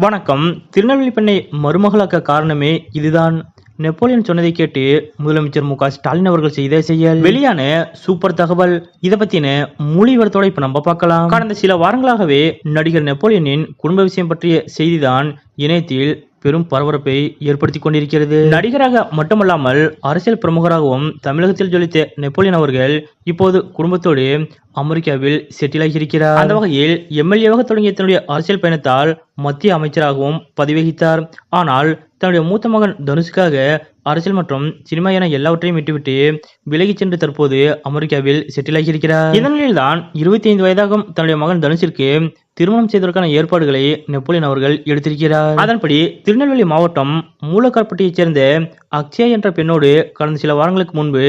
வணக்கம். திருநெல்வேலி பெண்ணை மருமகளாக்க காரணமே இதுதான். நெப்போலியன் சொன்னதை கேட்டு முதலமைச்சர் மு க ஸ்டாலின் அவர்கள் செய்த செயல். வெளியான சூப்பர் தகவல். இதை பத்தின மொழிவரத்தோட இப்ப நம்ம பார்க்கலாம். கடந்த சில வாரங்களாகவே நடிகர் நெப்போலியனின் குடும்ப விஷயம் பற்றிய செய்திதான் இணையத்தில் பெரும் பரபரப்பை ஏற்படுத்தி கொண்டிருக்கிறது. நடிகராக மட்டுமல்லாமல் அரசியல் பிரமுகராகவும் தமிழகத்தில் ஜொலித்த நெப்போலியன் அவர்கள் இப்போது குடும்பத்தோடு அமெரிக்காவில் செட்டில் ஆகியிருக்கிறார் அந்த வகையில் எம்எல்ஏவாக தொடங்கிய தன்னுடைய அரசியல் பயணத்தால் மத்திய அமைச்சராகவும் பதவி வகித்தார் ஆனால் தன்னுடைய மூத்த மகன் தனுஷுக்காக அரசியல் மற்றும் சினிமா என எல்லாவற்றையும் விட்டுவிட்டு விலகிச் சென்று தற்போது அமெரிக்காவில் செட்டில் ஆகியிருக்கிறார் இந்த நிலையில்தான் இருபத்தி ஐந்து வயதாகும் தன்னுடைய மகன் தனுஷிற்கு திருமணம் செய்வதற்கான ஏற்பாடுகளை நெப்போலியன் அவர்கள் எடுத்திருக்கிறார். அதன்படி திருநெல்வேலி மாவட்டம் மூலக்கற்பட்டியைச் சேர்ந்த அக்ஷயா என்ற பெண்ணோடு கடந்த சில வாரங்களுக்கு முன்பு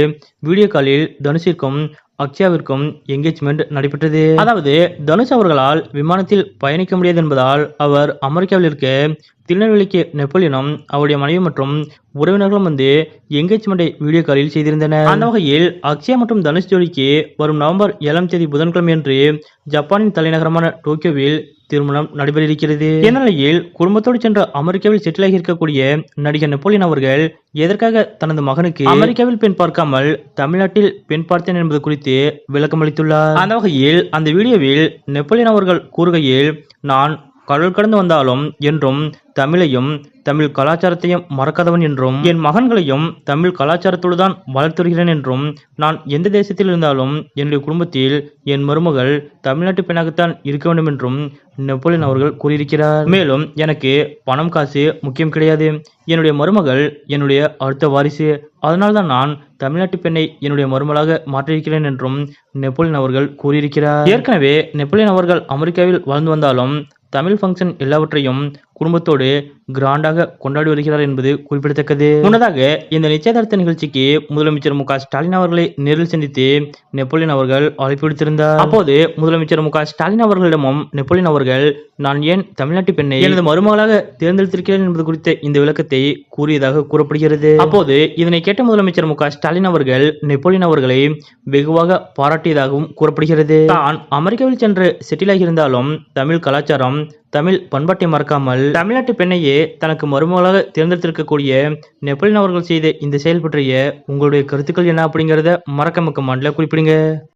வீடியோ காலில் தனுஷிற்கும் அக்ஷயாவிற்கும் என்கேஜ்மெண்ட் நடைபெற்றது. அதாவது தனுஷ் அவர்களால் விமானத்தில் பயணிக்க முடியாது என்பதால் அவர் அமெரிக்காவில் இருக்க திருநெல்வேலிக்கு நெப்போலியனும் அவருடைய மனைவி மற்றும் உறவினர்களும் வந்து எங்கேஜ்மெண்டை வீடியோ காலில் செய்திருந்தனர். அந்த வகையில் அக்ஷயா மற்றும் தனுஷ் ஜோடிக்கு வரும் நவம்பர் ஏழாம் தேதி புதன்கிழமை அன்று ஜப்பானின் தலைநகரமான டோக்கியோவில் திருமணம் நடைபெற இருக்கிறது இந்நிலையில் குடும்பத்தோடு சென்ற அமெரிக்காவில் செட்டில் ஆகி இருக்கக்கூடிய நடிகர் நெப்போலியன் அவர்கள் எதற்காக தனது மகனுக்கு அமெரிக்காவில் பெண் பார்க்காமல் தமிழ்நாட்டில் பெண் பார்த்தேன் என்பது குறித்து விளக்கம் அளித்துள்ளார் அந்த வகையில் அந்த வீடியோவில் நெப்போலியன் அவர்கள் கூறுகையில் நான் கடல் கடந்து வந்தாலும் என்றும் தமிழையும் தமிழ் கலாச்சாரத்தையும் மறக்காதவன் என்றும் என் மகன்களையும் தமிழ் கலாச்சாரத்தோடு தான் வளர்த்து வருகிறேன் என்றும் நான் எந்த தேசத்தில் இருந்தாலும் என்னுடைய குடும்பத்தில் என் மருமகள் தமிழ்நாட்டு பெண்ணாகத்தான் இருக்க வேண்டும் என்றும் நெப்போலியன் அவர்கள் கூறியிருக்கிறார். மேலும் எனக்கு பணம் காசு முக்கியம் கிடையாது. என்னுடைய மருமகள் என்னுடைய அடுத்த வாரிசு. அதனால்தான் நான் தமிழ்நாட்டு பெண்ணை என்னுடைய மருமகளாக மாற்றியிருக்கிறேன் என்றும் நெப்போலியன் அவர்கள் கூறியிருக்கிறார். ஏற்கனவே நெப்போலியன் அவர்கள் அமெரிக்காவில் வாழ்ந்து வந்தாலும் தமிழ் ஃபங்க்ஷன் எல்லாவற்றையும் குடும்பத்தோடு கிராண்டாக கொண்டாடி வருகிறார் என்பது குறிப்பிடத்தக்கது. முன்னதாக இந்த நிச்சயதார்த்த நிகழ்ச்சிக்கு முதலமைச்சர் மு ஸ்டாலின் அவர்களை நேரில் சந்தித்து நெப்போலியன் அவர்கள் அழைப்பு விடுத்திருந்தார். அப்போது முதலமைச்சர் மு ஸ்டாலின் அவர்களிடமும் நெப்போலியன் அவர்கள் நான் ஏன் தமிழ்நாட்டு பெண்ணை எனது மருமகளாக தேர்ந்தெடுத்திருக்கிறேன் என்பது குறித்த இந்த விளக்கத்தை கூறியதாக கூறப்படுகிறது. அப்போது இதனை கேட்ட முதலமைச்சர் மு ஸ்டாலின் அவர்கள் நெப்போலியன் அவர்களை வெகுவாக பாராட்டியதாகவும் கூறப்படுகிறது. தான் அமெரிக்காவில் சென்று செட்டில் ஆகியிருந்தாலும் தமிழ் கலாச்சாரம் தமிழ் பண்பாட்டை மறக்காமல் தமிழ்நாட்டு பெண்ணையே தனக்கு மருமகளாக தேர்ந்தெடுத்திருக்கக்கூடிய நெப்போலியன் அவர்கள் செய்த இந்த செயல் பற்றிய உங்களுடைய கருத்துக்கள் என்ன அப்படிங்கிறத மறக்க மக்க குறிப்பிடுங்க.